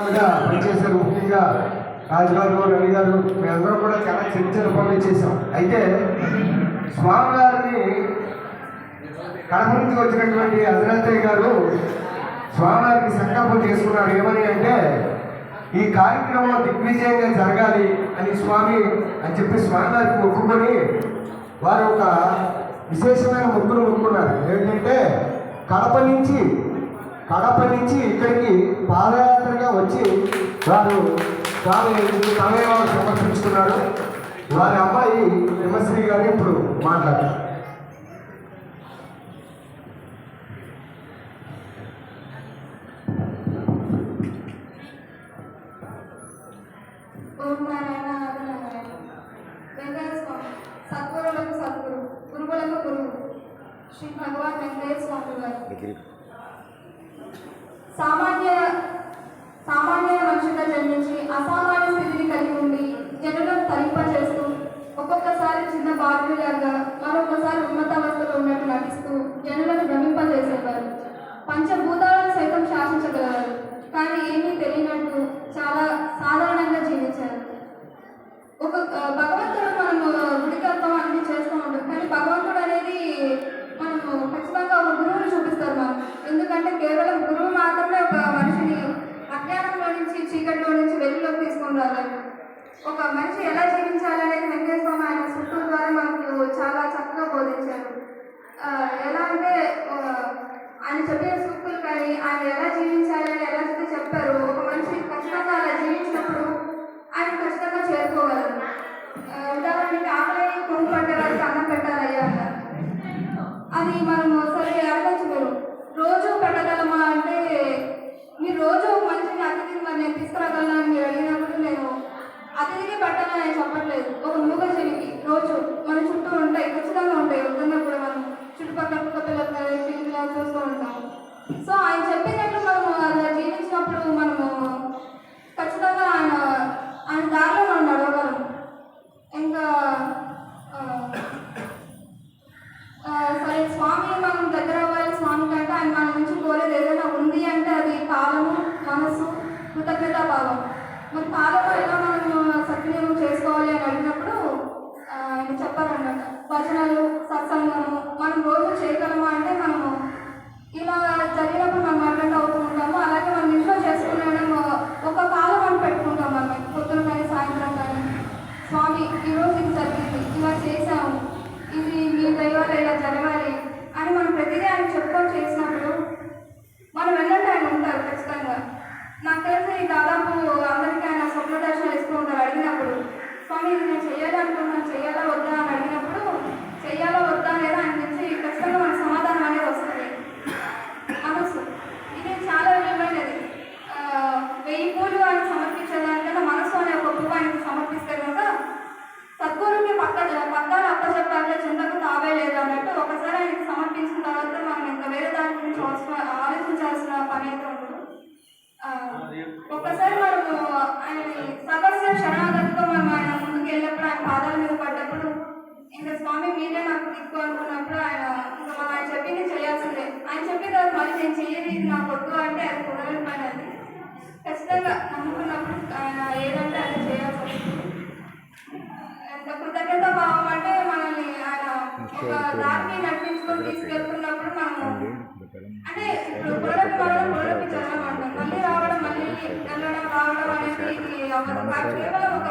పనిచేసే ముఖ్యంగా రాజుగారు రవి గారు మేమందరం కూడా చాలా చర్చల పనులు చేసాం అయితే స్వామి గారిని కడప వచ్చినటువంటి అజరాజయ్య గారు స్వామివారికి సంకల్పం చేసుకున్నాడు. ఏమని అంటే ఈ కార్యక్రమం దిగ్విజయంగా జరగాలి అని స్వామి అని చెప్పి స్వామివారికి మొక్కుకొని వారు ఒక విశేషమైన ముగ్గురు మొక్కున్నారు. ఏంటంటే కడప నుంచి కడప నుంచి ఇక్కడికి పాదయాత్ర స్వతంత్రంగా వచ్చి వారు తాను తానే వారు సమర్పించుకున్నాడు వారి అమ్మాయి హిమశ్రీ గారు ఇప్పుడు మాట్లాడు శ్రీ భగవాన్ వెంకయ్య స్వామి వారు సామాన్య ఒక మనిషి ఎలా జీవించాలనేది వెంకటేశ్వర స్వామి ఆయన సుట్టూరు ద్వారా మనకు చాలా చక్కగా బోధించారు. ఎలా అంటే ఆయన చెప్పిన వేల జనవరి స్వామి మీరే నాకు దిక్కు అనుకున్నప్పుడు ఆయన ఇంకా ఆయన చెప్పింది చేయాల్సిందే. ఆయన చెప్పిన తర్వాత మళ్ళీ నేను చేయలేదు నా కొడుకు అంటే ఆయన కుదరని పని అది. ఖచ్చితంగా నమ్ముకున్నప్పుడు ఆయన ఏదంటే ఆయన చేయాల్సి వస్తుంది ఎంత కృతజ్ఞత భావం అంటే మనల్ని ఆయన ఒక దాన్ని నడిపించుకొని తీసుకెళ్తున్నప్పుడు మనము అంటే ఇప్పుడు గొడవకి మనం గొడవకి మళ్ళీ రావడం మళ్ళీ వెళ్ళడం రావడం అనేది కేవలం ఒక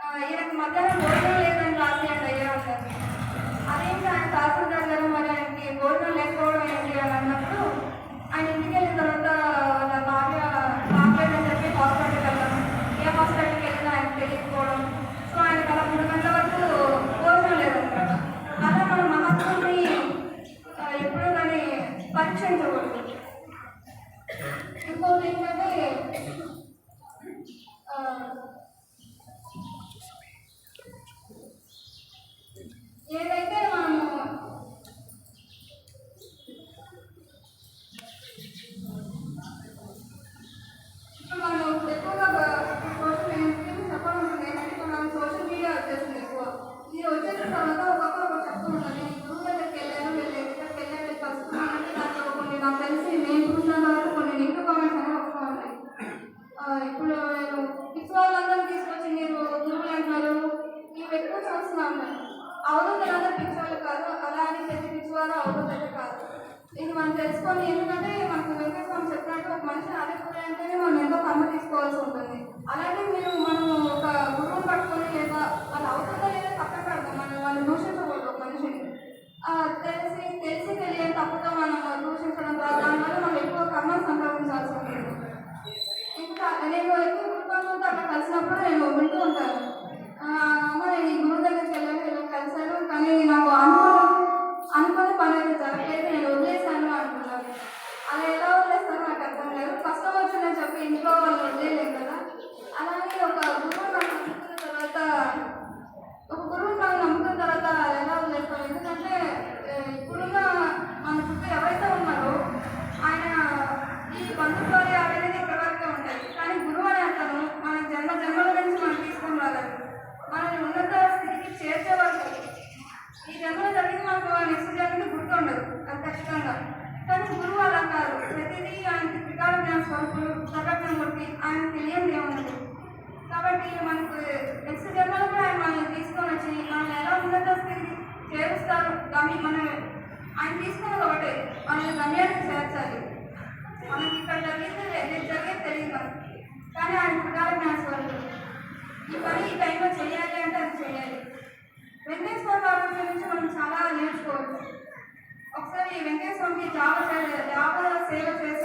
ఈయనకు మధ్యాహ్నం భోజనం లేదని రాసేయండి అయ్యా అన్నారు అదేంటి ఆయన తహసీల్దార్ గారు మరి ఆయనకి భోజనం లేకపోవడం ఏంటి అని అన్నప్పుడు ఆయన ఇంటికి వెళ్ళిన తర్వాత ఇది తర్వాత ఒక చెప్తూ ఉంటుంది గురువు దగ్గరికి వెళ్ళాను వెళ్ళి వెళ్ళాను దాంట్లో కొన్ని నాకు తెలిసి నేను చూసిన వరకు కొన్ని నెగిటివ్ కామెంట్స్ అనేవి వస్తూ ఇప్పుడు నేను పిచ్చి వాళ్ళందరూ తీసుకొచ్చి మీరు గురువులు అంటున్నారు ఇవి ఎక్కువ చూస్తున్నాం మేము అవధూతలందరూ పిచ్చి వాళ్ళు కాదు అలా అని ప్రతి పిచ్చి వారు అవధూత కాదు ఇది మనం తెలుసుకొని ఎందుకంటే మనకు వెంకటేశ్వరం చెప్పినట్టు ఒక మనిషిని ఆదేశించాలి మనం ఎంతో కర్మ తీసుకోవాల్సి ఉంటుంది అలాగే మీరు మనం ఒక గురువుని పట్టుకొని లేదా అది అవుతుందా లేదా పక్కన పెడతాం మనం వాళ్ళు దూషించకూడదు ఒక మనిషిని ఆ, తెలిసి తెలిసి తెలియని తప్పుతో మనం దూషించడం ద్వారా దానివల్ల మనం ఎక్కువ కర్మ సంపాదించాల్సి ఉంటుంది ఇంకా నేను ఎక్కువ గురుబంధువులతో అట్లా కలిసినప్పుడు నేను వింటూ ఉంటాను ఆ, అమ్మ నేను ఈ గురువు దగ్గరికి వెళ్ళాను ఇలా కలిశాను కానీ నాకు అనుకుని అనుకుని పని అయితే జరగలేదు నేను వదిలేశాను అంటున్నారు అలా ఎలా వదిలేస్తానో నాకు అర్థం లేదు కష్టం వచ్చిందని చెప్పి ఇంట్లో వాళ్ళు వదిలేయలేదు కదా అలాగే ఒక గురువు నాకు నమ్ముకున్న తర్వాత ఒక గురువు మనం నమ్ముకున్న తర్వాత ఎలా వదిలేస్తాం ఎందుకంటే ఏ, ఇప్పుడున్న మన చుట్టూ ఎవరైతే ఉన్నారో ఆయన ఈ బంధుత్వాలు అనేది ఇక్కడ వరకే ఉంటాయి కానీ గురువు అనే అతను మన జన్మ జన్మల నుంచి మనం తీసుకొని రాగలరు మనల్ని ఉన్నత స్థితికి చేర్చే వరకు ఈ జన్మలో జరిగింది మనకు నెక్స్ట్ జన్మకి గుర్తుండదు అది ఖచ్చితంగా కానీ గురువు అలా కాదు ప్రతిదీ ఆయనకి త్రికాల జ్ఞాన స్వరూపులు సర్వజ్ఞమూర్తి ఆయన తెలియని ఏముండదు కాబట్టి మనకు నెక్స్ట్ జన్మలో కూడా ఆయన మనల్ని తీసుకొని వచ్చి మనల్ని ఎలా ఉన్నత స్థితికి చేస్తారు. గమ్యం మనం ఆయన తీసుకున్నది ఒకటే. మనల్ని గమ్యానికి చేర్చాలి మనకి ఇక్కడ జరిగింది రేపు జరిగేది తెలియదు మనకి. కానీ ఆయన త్రికాల జ్ఞాన ఈ పని ఈ టైంలో చేయాలి అంటే అది చేయాలి. వెంకటేశ్వర గారి గురించి మనం చాలా నేర్చుకోవచ్చు. ఒకసారి వెంకటేశ్వరకి జాబ సేవ జాబ సేవ చేసే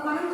con